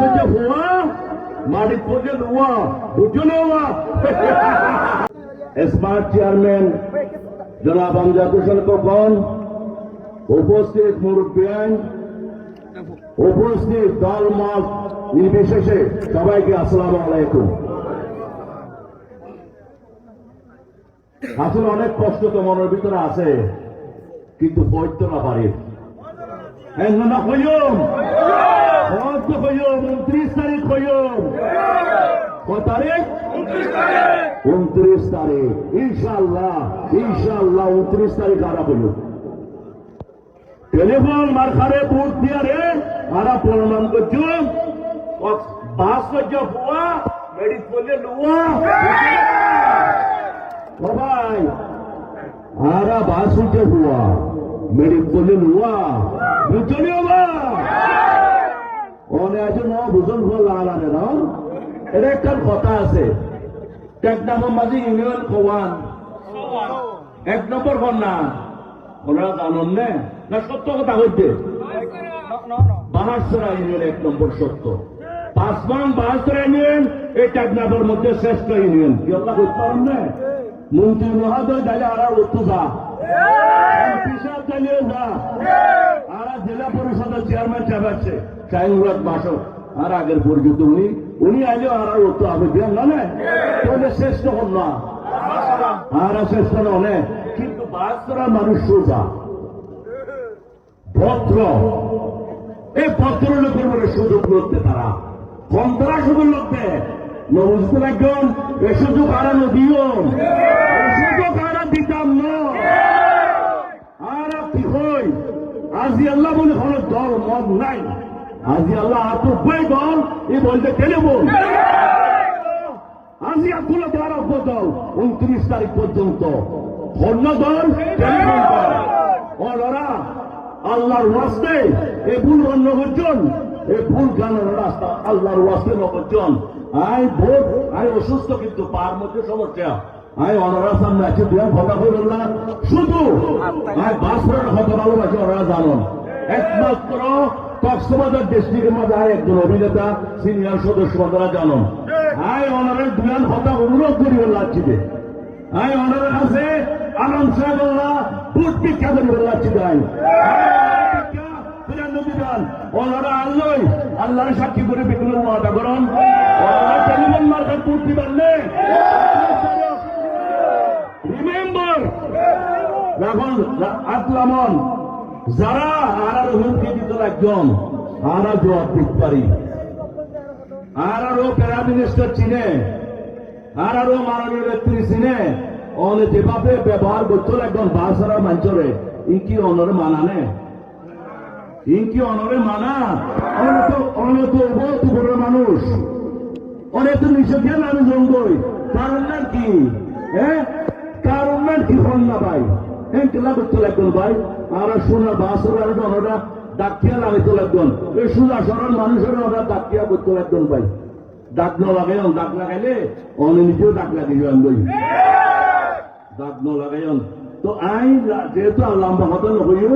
হচ্ছে হুয়া মাটি পড়ছে লুয়া বুঝছ না স্মার্ট চেয়ারম্যান জনাব আমজাদ হোসেন কখন উপস্থিত মুরব্বিয়ান, উপস্থিত দল মত নির্বিশেষে সবাইকে আসসালামু আলাইকুম। আসলে অনেক কষ্ট তো মনের ভিতরে আছে, কিন্তু বৈদ্য না পারি। হ্যাঁ না হইম হয়তো হইম উনত্রিশ তারিখ কত তারিখ? উনত্রিশ তারিখ। ইনশাল্লাহ ইনশাল্লাহ উনত্রিশ তারিখ আরা হইম টেলিফোন মারখারে বুট দিয়া রে, আরা প্রমাণ করছ। বাস করছ বুয়া মেডিক বললে লুয়া সবাই আরা বাস হচ্ছে বুয়া মেডিক বললে লুয়া বুঝলি বা অনে আছে ন বুঝন ফল লাগানে না এটা একটা কথা আছে। এক নম্বর মাঝে ইউনিয়ন খোয়ান। এক নম্বর কন্যা। ওনারা জানন নে? না, সত্য কথা হইতে বাহাসরা ইউনিয়ন এক নম্বর সত্য। পাঁচ মান বাহাসরা ইউনিয়ন, এই টাকনাফের মধ্যে শ্রেষ্ঠ ইউনিয়ন। কি আল্লাহ বুঝতে পারেন না? মন্ত্রী মহাদয় যাইলে আর উত্তু যা পিসাব চালিয়ে যা আর জেলা পরিষদের চেয়ারম্যান চাপাচ্ছে শাহিনুরাত বাসক। আর আগের পরিচিত উনি উনি আইলেও আর আর উত্তু আমি দিলাম না? না তাহলে শ্রেষ্ঠ না। আর শ্রেষ্ঠ না অনেক কিন্তু বাহাসরা মানুষ সোজা। ভদ্র। এই ভদ্র লোকের বলে সুযোগ করতে তারা। কন্তরা সুযোগ লোকতে একজন এ সুযোগ হই? আজি আল্লাহ বলে কোনো দল মত নাই। আজি আল্লাহ আতব্বই দল, এই বলতে কেলে বল আজি আব্দুল্লাহ দ্বারা দল উনত্রিশ তারিখ পর্যন্ত। অন্য দল টেলিফোন করে। আল্লাহর ওয়াস্তে, এ ভুল অন্য করছেন এ ভুল গানের রাস্তা আল্লাহর ওয়াস্তে নকরছেন আই ভোট আই অসুস্থ কিন্তু পার মধ্যে সমস্যা। আই অনারা সামনে আছে দুয়া কথা বলল না। শুধু আই বাসপুরের কথা ভালোবাসি ওনারা জানেন একমাত্র কক্সবাজার ডিস্ট্রিক্টের মধ্যে আয় একজন অভিনেতা সিনিয়র সদস্য তারা জানেন আই অনারের দুয়ান কথা অনুরোধ করি লাগছি আই অনারের কাছে আলম সাহেব বুট ভিক্ষা করি লাগছি আই ওনারা আল্লই। আল্লাহর সাক্ষী করে বিক্রি ওয়াদা করুন। ওনারা টেলিফোন মার্কেট পূর্তি পারলে রিমেম্বার এখন আতলামন যারা আর হুমকি দিত একজন, আর জবাব দিতে পারি। আর আরও প্যারা মিনিস্টার চিনে। আর আরও মাননীয় নেত্রী চিনে। অনে যেভাবে ব্যবহার করতো একজন বাসারা মাঞ্চরে ইকি অনরে মানানে ইনকি অনরে মানা। অনেক অনেক বড় মানুষ। অনেক নিষেধেন আমি জঙ্গই কারণ না কি? হ্যাঁ কারণ না কি হন না ভাই? হ্যাঁ কেলা করতে লাগবেন ভাই আর শোনা বাসর আর অনরা ডাকিয়া লাগাইতে লাগবেন এই সুজা সরল মানুষের ওরা ডাকিয়া করতে লাগবেন ভাই। ডাক ন লাগাই ডাক লাগাইলে অনে নিজেও ডাক লাগিয়ে যান ভাই। ডাক ন লাগাই তো আই যেহেতু লম্বা কথা নকইও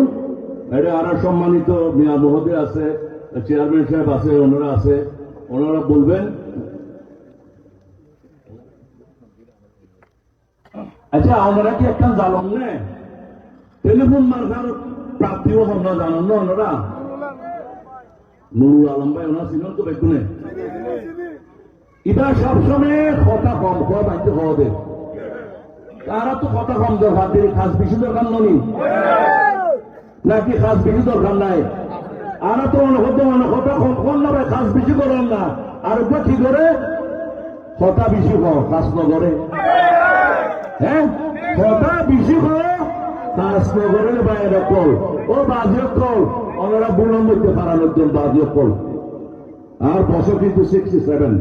এটা আর সম্মানিত মিয়া মহোদয় আছে চেয়ারম্যান সাহেব আছে, ওনারা আছে। ওনারা বলবেন? আচ্ছা ওনারা কি একটা জানন নে? টেলিফোন মার্কার প্রাপ্তিও আমরা জানান না ওনারা? নুরুল আলম ভাই, ওনার ছিলেন তো বেগুনে এটা সবসময় কথা কম, কথা বাড়িতে দেয় তারা তো কথা কম দরকার খাস বেশি দরকার ননি নাকি খাস বেশি দরকার নাই? আর তো অনহত কখন না ভাই খাস বেশি করেন না। আর কি করে? কথা বেশি কর কাজ নগরে। হ্যাঁ? কথা বেশি কর কাজ নগরের বাইরে কল ও বাজিও কল ওনারা মধ্যে পারানোর জন্য বাজিও কল আর বছর কিন্তু সিক্সটি সেভেন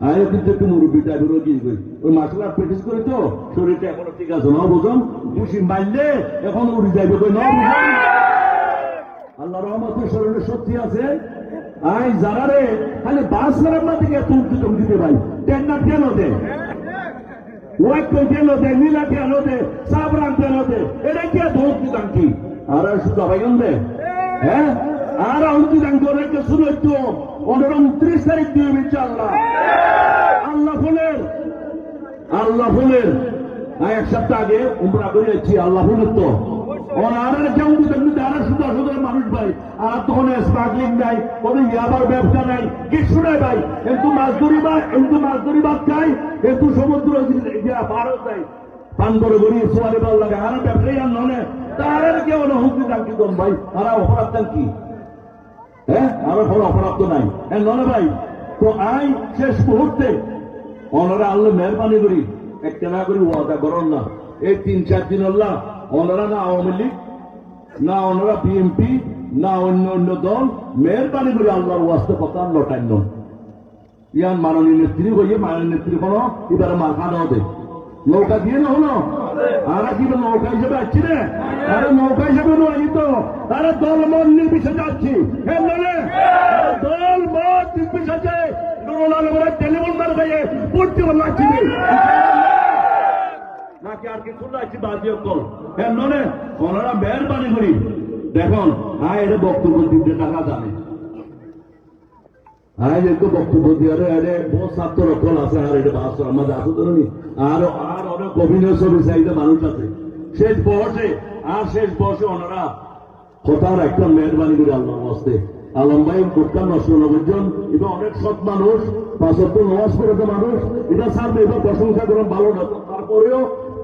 আয় কিন্তু একটু মুরব্বী রোগী ওই মার্শাল আর্ট প্র্যাকটিস তো, শরীরটা এখনও ঠিক আছে বুঝুন? মারলে এখন উড়ি আল্লাহ শরীরে আছে। যারা রে খালি বাস থেকে তুমি দিতে কেন দে কেন দে নীলা কেন দে সাবরান কেন দে এটা কি ধোক কি? আর শুধু দে। হ্যাঁ? আর অন্তি অনেককে শুনেছ ওনার উনত্রিশ তারিখ দিয়ে ইনশাআল্লাহ আল্লাহ ফুলের আল্লাহ ফুলের আমি এক সপ্তাহ আগে উমরা করে যাচ্ছি আল্লাহ ফুলের তো মানুষ ভাই। আর নাই, কোনো ইয়াবার ব্যবসা নাই কিছু নাই ভাই। কিন্তু মাছ ধরি বা কিন্তু মাছ ধরি ভাত খাই কিন্তু সমুদ্র ভালো লাগে, আর ব্যবসায়ী আর তারা কেউ ভাই। আর অপরাধ কি? হ্যাঁ কোনো অপরাধ তো নাই। হ্যাঁ ভাই, তো আই শেষ মুহূর্তে ওনারা আল্লাহ মেহরবানি করি। একটা না করি ওয়াদা করেন না। এই তিন, চার দিন আল্লাহ ওনারা না আওয়ামী লীগ, না ওনারা বিএনপি না অন্য অন্য দল, মেহরবানি করে আল্লাহর ওয়াস্তে কথা লটাই নন ইয়ান মাননীয় নেত্রী হইয়ে মাননীয় নেত্রী কোনো এবারে দেওয়া দেয় নৌকা দিয়ে না হলো? আর কি নৌকা হিসেবে আসছি রে। আরে নৌকা হিসেবে নয় তো। আরে দল মন নির্বিশেষে যাচ্ছি। হ্যাঁ নলে, দল মত নির্বিশেষে টেলিফোন মার খাইয়ে পড়তে লাগছি নাকি আর কিছু হ্যাঁ ওনারা মেহরবানি করি। দেখুন হ্যাঁ এটা বক্তব্য দিতে টাকা জানে হ্যাঁ অনেক মানুষ এটা সৎ মানুষ মানুষ, এটা স্যার এবার প্রশংসা করেন, ভালো না, তারপরেও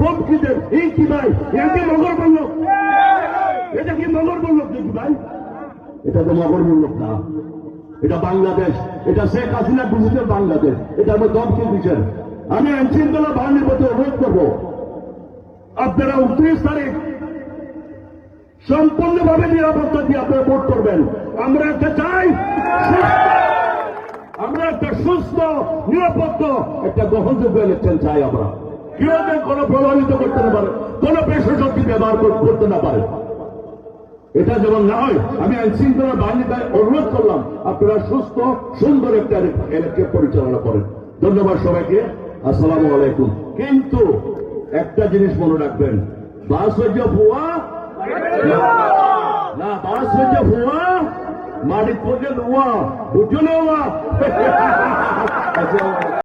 দমকি দেন এই কি ভাই? একে মগর বলল। এটা কি মগর বলল দেখি ভাই? এটা তো মগর বলল না। এটা বাংলাদেশ। এটা শেখ হাসিনা বুঝেছে বাংলাদেশ। এটা আমার দমকি দিচ্ছেন আমি আইন শৃঙ্খলা বাহিনীর প্রতি অনুরোধ করব। আপনারা উনত্রিশ তারিখ সম্পূর্ণভাবে নিরাপত্তা দিয়ে আপনারা ভোট করবেন। আমরা একটা চাই আমরা একটা সুস্থ, নিরাপত্ত, একটা গ্রহণযোগ্য ইলেকশন চাই আমরা। কেউ কোনো প্রভাবিত করতে না পারে, কোনো পেশা শক্তি ব্যবহার করতে না পারে। এটা যেমন না হয়, আমি আইন শৃঙ্খলা বাহিনীতে অনুরোধ করলাম, আপনারা সুস্থ, সুন্দর একটা ইলেকশন পরিচালনা করেন। ধন্যবাদ সবাইকে, আসসালামু আলাইকুম। কিন্তু একটা জিনিস মনে রাখবেন বাস হচ্ছে ভুয়া না বাস হচ্ছে ভুয়া মাটি পর্যন্ত বুঝলো